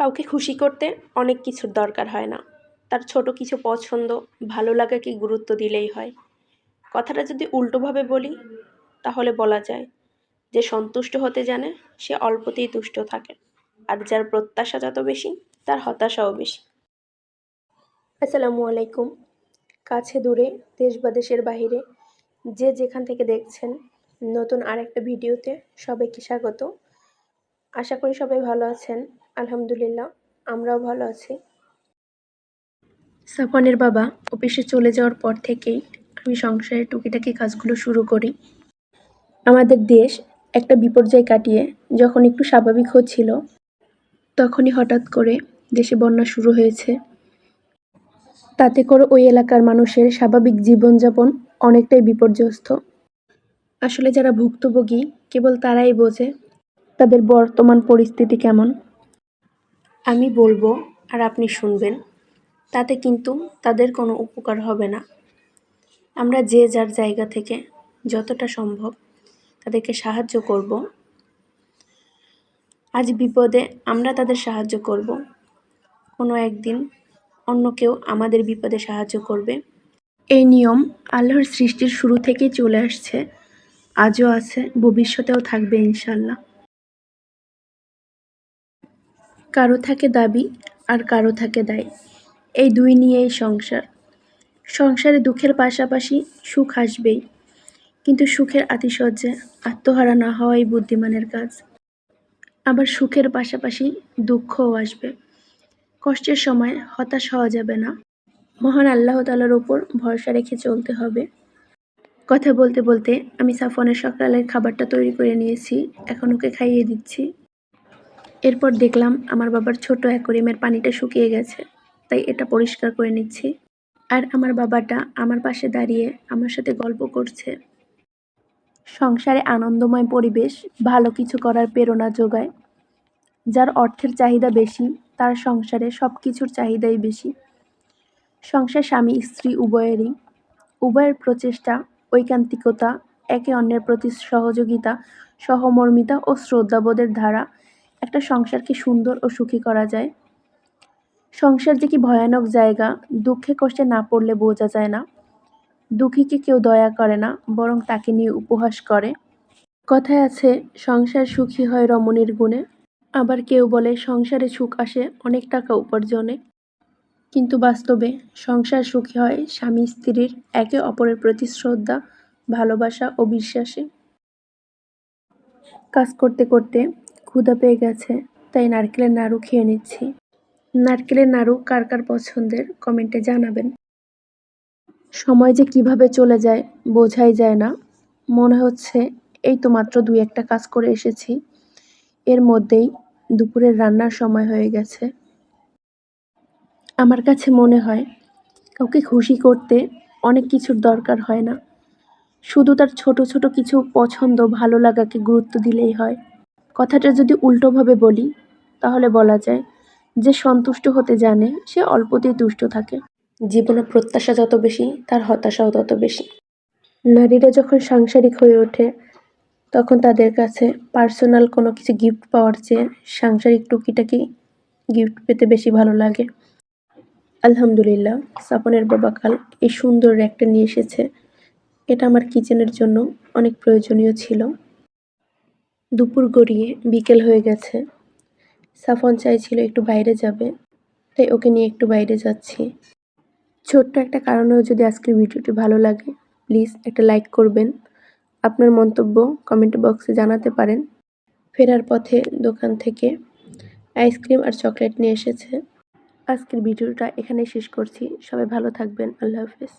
কাউকে খুশি করতে অনেক কিছুর দরকার হয় না। তার ছোট কিছু পছন্দ, ভালো লাগাকে গুরুত্ব দিলেই হয়। কথাটা যদি উল্টোভাবে বলি, তাহলে বলা যায়, যে সন্তুষ্ট হতে জানে সে অল্পতেই তুষ্ট থাকে, আর যার প্রত্যাশা যত বেশি, তার হতাশাও বেশি। আসসালামু আলাইকুম। কাছে দূরে, দেশ বা দেশের বাহিরে, যে যেখান থেকে দেখছেন নতুন আরেকটা ভিডিওতে সবাইকে স্বাগত। আশা করি সবাই ভালো আছেন। আলহামদুলিল্লাহ, আমরাও ভালো আছি। সাফানের বাবা অফিসে চলে যাওয়ার পর থেকেই আমি সংসারের টুকিটাকি কাজগুলো শুরু করি। আমাদের দেশ একটা বিপর্যয় কাটিয়ে যখন একটু স্বাভাবিক হচ্ছিল, তখনই হঠাৎ করে দেশে বন্যা শুরু হয়েছে। তাতে করে ওই এলাকার মানুষের স্বাভাবিক জীবনযাপন অনেকটাই বিপর্যস্ত। আসলে যারা ভুক্তভোগী, কেবল তারাই বোঝে তাদের বর্তমান পরিস্থিতি কেমন। আমি বলব আর আপনি শুনবেন। তাতে কিন্তু তাদের কোনো উপকার হবে না। আমরা যে যার জায়গা থেকে যতটা সম্ভব তাদেরকে সাহায্য করব। আজ বিপদে আমরা তাদের সাহায্য করব। কোনো একদিন অন্য কেউ আমাদের বিপদে সাহায্য করবে। এই নিয়ম আল্লাহর সৃষ্টির শুরু থেকেই চলে আসছে। আজও আছে, ভবিষ্যতেও থাকবে ইনশাল্লাহ কারও থাকে দাবি আর কারও থাকে দায়। এই দুই নিয়েই সংসার। সংসারে দুঃখের পাশাপাশি সুখ আসবেই। কিন্তু সুখের আতিশয্যে আত্মহারা না হওয়াই বুদ্ধিমানের কাজ। আবার সুখের পাশাপাশি দুঃখও আসবে। কষ্টের সময় হতাশ হওয়া যাবে না। মহান আল্লাহ তালার ওপর ভরসা রেখে চলতে হবে। কথা বলতে বলতে আমি সাফনের সকালের খাবারটা তৈরি করে নিয়েছি, এখন ওকে খাইয়ে দিচ্ছি। এরপর দেখলাম আমার বাবার ছোট অ্যাকোরিয়ামের পানিটা শুকিয়ে গেছে, তাই এটা পরিষ্কার করে নিচ্ছি। আর আমার বাবাটা আমার পাশে দাঁড়িয়ে আমার সাথে গল্প করছে। সংসারে আনন্দময় পরিবেশ, ভালো কিছু করার প্রেরণা যোগায়। যার অর্থের চাহিদা বেশি, তার সংসারে সব কিছুর চাহিদাই বেশি। সংসার স্বামী, স্ত্রী উভয়েরই। উভয়ের প্রচেষ্টা, ঐকান্তিকতা, একে অন্যের প্রতি সহযোগিতা, সহমর্মিতা ও শ্রদ্ধাবোধের ধারা একটা সংসারকে সুন্দর ও সুখী করা যায়? সংসার যে কি ভয়ানক জায়গা, দুঃখে কষ্টে না পড়লে বোঝা যায় না। দুঃখীকে কেউ দয়া করে না, বরং তাকে নিয়ে উপহাস করে? কথায় আছে, সংসার সুখী হয় রমণীর গুণে। আবার কেউ বলে, সংসারে সুখ আসে অনেক টাকা উপার্জনে। কিন্তু বাস্তবে, সংসার সুখী হয় স্বামী স্ত্রীর একে অপরের প্রতি শ্রদ্ধা, ভালোবাসা ও বিশ্বাসে। কাজ করতে করতে ক্ষুধা পেয়ে গেছে, তাই নারকেলের নাড়ু খেয়ে নিচ্ছি। নারকেলের নাড়ু কার কার পছন্দের কমেন্টে জানাবেন। সময় যে কীভাবে চলে যায় বোঝাই যায় না। মনে হচ্ছে এই তো মাত্র দুই একটা কাজ করে এসেছি। এর মধ্যেই দুপুরের রান্নার সময় হয়ে গেছে। আমার কাছে মনে হয় কাউকে খুশি করতে অনেক কিছুর দরকার হয় না। শুধু তার ছোট ছোট কিছু পছন্দ ভালো লাগাকে গুরুত্ব দিলেই হয়। কথাটা যদি উল্টোভাবে বলি তাহলে বলা যায় যে সন্তুষ্ট হতে জানে সে অল্পতেই তুষ্ট থাকে। জীবনে প্রত্যাশা যত বেশি তার হতাশাও তত বেশি। নারীরা যখন সাংসারিক হয়ে ওঠে তখন তাদের কাছে পার্সোনাল কোনো কিছু গিফট পাওয়ার চেয়ে সাংসারিক টুকিটাকি গিফট পেতে বেশি ভালো লাগে। আলহামদুলিল্লাহ সাপনের বাবা কাল এই সুন্দর র্যাকটা নিয়ে এসেছে। এটা আমার কিচেনের জন্য অনেক প্রয়োজনীয় ছিল। দুপুর গড়িয়ে বিকেল হয়ে গেছে। সাফন চাইছিল একটু বাইরে যাবে, তাই ওকে নিয়ে একটু বাইরে যাচ্ছি। ছোট্ট একটা কারণেও যদি আজকের ভিডিওটি ভালো লাগে, প্লিজ একটা লাইক করবেন। আপনার মন্তব্য কমেন্ট বক্সে জানাতে পারেন। ফেরার পথে দোকান থেকে আইসক্রিম আর চকলেট নিয়ে এসেছে। আজকের ভিডিওটা এখানেই শেষ করছি। সবাই ভালো থাকবেন। আল্লাহ হাফেজ।